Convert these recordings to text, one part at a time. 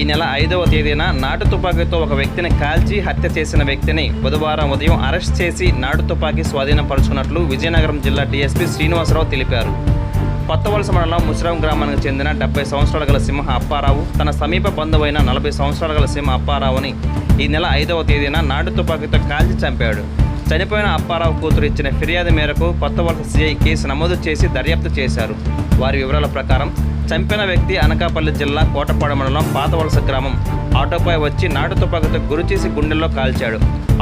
ఈ నెల ఐదవ తేదీన నాటు తుపాకీతో ఒక వ్యక్తిని కాల్చి హత్య చేసిన వ్యక్తిని బుధవారం ఉదయం అరెస్ట్ చేసి నాటు తుపాకీ స్వాధీనపరుచుకున్నట్లు విజయనగరం జిల్లా డీఎస్పీ శ్రీనివాసరావు తెలిపారు. కొత్తవలస మండలం ముసిరాం గ్రామానికి చెందిన డెబ్బై సంవత్సరాల గల సింహ అప్పారావు తన సమీప బంధువైన నలభై సంవత్సరాల గల సింహ అప్పారావుని ఈ నెల ఐదవ తేదీన నాటు తుపాకీతో కాల్చి చంపాడు. చనిపోయిన అప్పారావు కూతురు ఇచ్చిన ఫిర్యాదు మేరకు కొత్తవలస సిఐ కేసు నమోదు చేసి దర్యాప్తు చేశారు. వారి వివరాల ప్రకారం చంపిన వ్యక్తి అనకాపల్లి జిల్లా కోటపాడు మండలం పాతవలస గ్రామం. ఆటోపై వచ్చి నాటు తుపాకీతో గురిచేసి గుండెల్లో కాల్చాడు.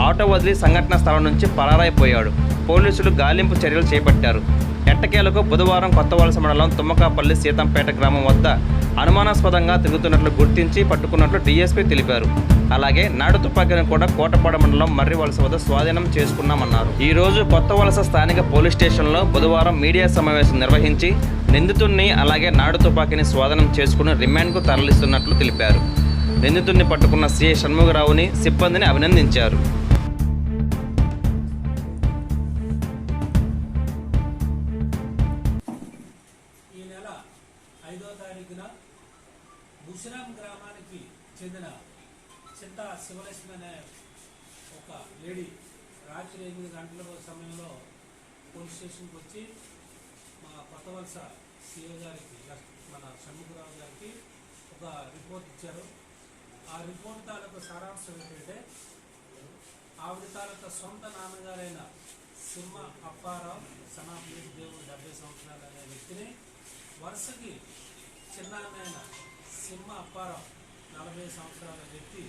ఆటో వదిలి సంఘటన స్థలం నుంచి పరారైపోయాడు. పోలీసులు గాలింపు చర్యలు చేపట్టారు. ఎట్టకేలకు బుధవారం కొత్తవలస మండలం తుమ్మకాపల్లి సీతంపేట గ్రామం వద్ద అనుమానాస్పదంగా తిరుగుతున్నట్లు గుర్తించి పట్టుకున్నట్లు డీఎస్పీ తెలిపారు. అలాగే నాడు తుపాకీని కూడా కోటపాడ మండలం మర్రి వలస వద్ద స్వాధీనం చేసుకున్నామన్నారు. ఈ రోజు కొత్త వలస స్థానిక పోలీస్ స్టేషన్లో బుధవారం మీడియా సమావేశం నిర్వహించి నిందితుడిని అలాగే నాడు తుపాకీని స్వాధీనం చేసుకుని రిమాండ్కు తరలిస్తున్నట్లు తెలిపారు. నిందితుడిని పట్టుకున్న సిఐ షణ్ముగరావుని సిబ్బందిని అభినందించారు. ఈ నెల ఐదో తారీఖున ముసిరాం గ్రామానికి చెందిన చింత శివలక్ష్మి అనే ఒక లేడీ రాత్రి ఎనిమిది గంటల సమయంలో పోలీస్ స్టేషన్కి వచ్చి మా కొత్త వలస సిఏ గారికి మన షణ్ముఖరావు గారికి ఒక రిపోర్ట్ ఇచ్చారు. ఆ రిపోర్ట్ తాలూకు సారాంశం ఏంటంటే ఆవిడ తాలూకు సొంత నాన్నగారైన సింహ అప్పారావు సనాపతి దేవుడు డెబ్బై సంవత్సరాలు అనే వ్యక్తిని వరుసకి చిన్నాన్నైన సింహ అప్పారావు నలభై సంవత్సరాల వ్యక్తి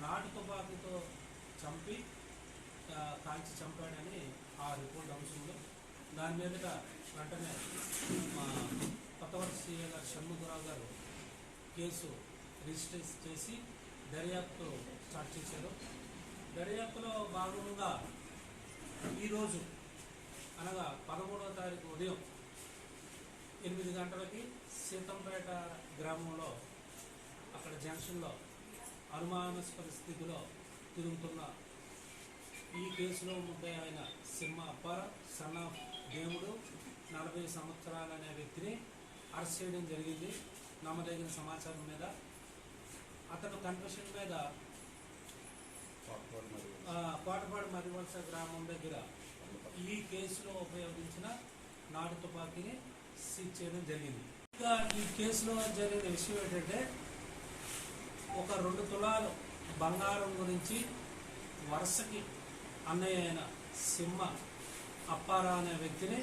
నాటు చంపి కాల్చి చంపాడని ఆ రిపోర్ట్ అంశంలో దాని మీదట వెంటనే మా కొత్తవలస సీఏ గారు షణ్ముఖరావు గారు కేసు రిజిస్టర్ చేసి దర్యాప్తు స్టార్ట్ చేశారు. దర్యాప్తులో భాగంగా ఈరోజు అనగా పదమూడవ తారీఖు ఉదయం ఎనిమిది గంటలకి సీతంపేట గ్రామంలో అక్కడ జంక్షన్లో అనుమానాస్పద స్థితిలో తిరుగుతున్న ఈ కేసులో ముద్దాయి అయిన సింహ అప్పార సన్ ఆఫ్ దేవుడు నలభై సంవత్సరాలు అనే వ్యక్తిని అరెస్ట్ చేయడం జరిగింది. నమ్మదగిన సమాచారం మీద. అతను కన్ఫెషన్ మీద కోటపాడు మరివలస గ్రామం దగ్గర ఈ కేసులో ఉపయోగించిన నాటు తుపాకీని సీజ్ చేయడం జరిగింది. ఇంకా ఈ కేసులో జరిగిన విషయం ఏంటంటే ఒక రెండు తులాలు బంగారం గురించి వరుసకి అన్నయ్య అయిన సింహ అప్పారా అనే వ్యక్తిని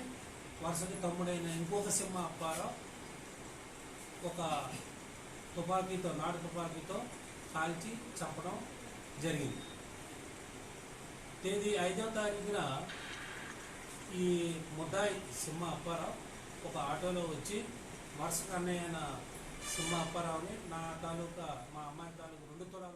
వరుసకి తమ్ముడైన ఇంకొక సింహ అప్పారావు ఒక తుపాకీతో నాటు తుపాకీతో కాల్చి చంపడం జరిగింది. తేదీ ఐదో తారీఖున ఈ ముద్దాయి సింహ అప్పారావు ఒక ఆటోలో వచ్చి వరుస అన్నయ్య సింహ అప్పారావుని నా తాలూకా మా అమ్మాయి తాలూకా రెండు తులాల